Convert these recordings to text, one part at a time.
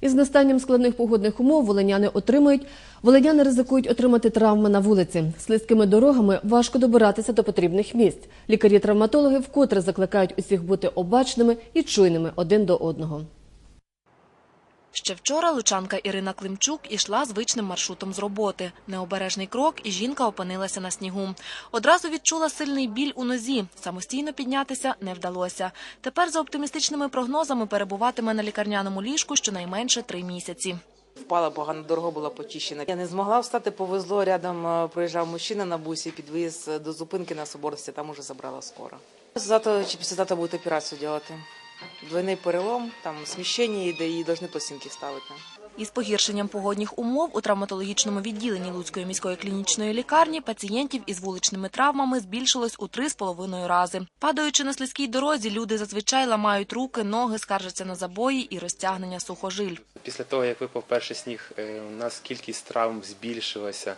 Із настанням складних погодних умов волиняни отримують волиняни ризикують отримати травми на вулиці. Слизькими дорогами важко добиратися до потрібних місць. Лікарі-травматологи вкотре закликають усіх бути обачними і чуйними один до одного. Ще вчора лучанка Ірина Климчук ішла звичним маршрутом з роботи. Необережний крок, і жінка опинилася на снігу. Одразу відчула сильний біль у нозі. Самостійно піднятися не вдалося. Тепер, за оптимістичними прогнозами, перебуватиме на лікарняному ліжку щонайменше три місяці. Впала погано, дорога була почищена. Я не змогла встати, повезло. Рядом е, проїжджав мужчина на бусі, підвіз до зупинки на Соборності, там уже забрала скоро. Завтра чи післязавтра будуть операцію робити. Двойний перелом, там сміщення йде і повинні пластинки ставити. Із погіршенням погодних умов у травматологічному відділенні Луцької міської клінічної лікарні пацієнтів із вуличними травмами збільшилось у три з половиною рази. Падаючи на слизькій дорозі, люди зазвичай ламають руки, ноги, скаржаться на забої і розтягнення сухожиль. Після того, як випав перший сніг, е, у нас кількість травм збільшилася.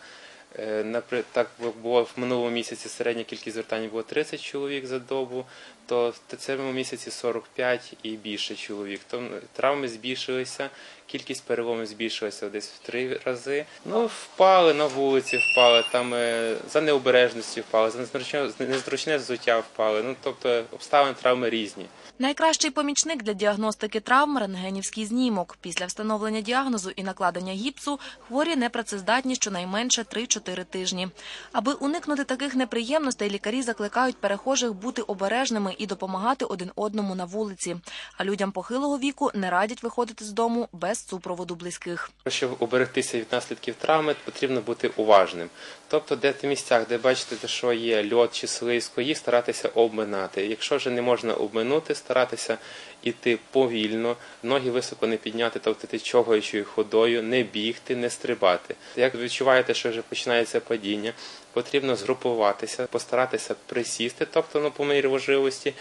Е, Так було в минулому місяці середня кількість звертань було 30 чоловік за добу, то в цьому місяці 45 і більше чоловік. То травми збільшилися, кількість переломів збільшилася десь в три рази. Ну, впали на вулиці, впали там е, за необережністю впали, за незручне, незручне взуття впали. Ну тобто обставини травми різні. Найкращий помічник для діагностики травм – рентгенівський знімок. Після встановлення діагнозу і накладення гіпсу хворі непрацездатні щонайменше 3-4 тижні. Аби уникнути таких неприємностей, лікарі закликають перехожих бути обережними і допомагати один одному на вулиці. А людям похилого віку не радять виходити з дому без супроводу близьких. Щоб уберегтися від наслідків травми, потрібно бути уважним. Тобто, де в місцях, де бачите, що є льод чи слизько, їх старатися обминати. Якщо вже не можна обминути, старатися йти повільно, ноги високо не підняти, тобто ти човгаючою ходою, не бігти, не стрибати. Як відчуваєте, що вже починається падіння, потрібно згрупуватися, постаратися присісти, тобто ну, по мірі важливості,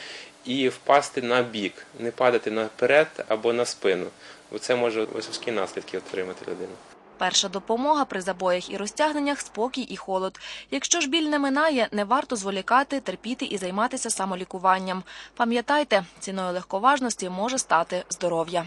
і впасти на бік, не падати наперед або на спину. Бо це може важкі наслідки отримати людина. Перша допомога при забоях і розтягненнях – спокій і холод. Якщо ж біль не минає, не варто зволікати, терпіти і займатися самолікуванням. Пам'ятайте, ціною легковажності може стати здоров'я.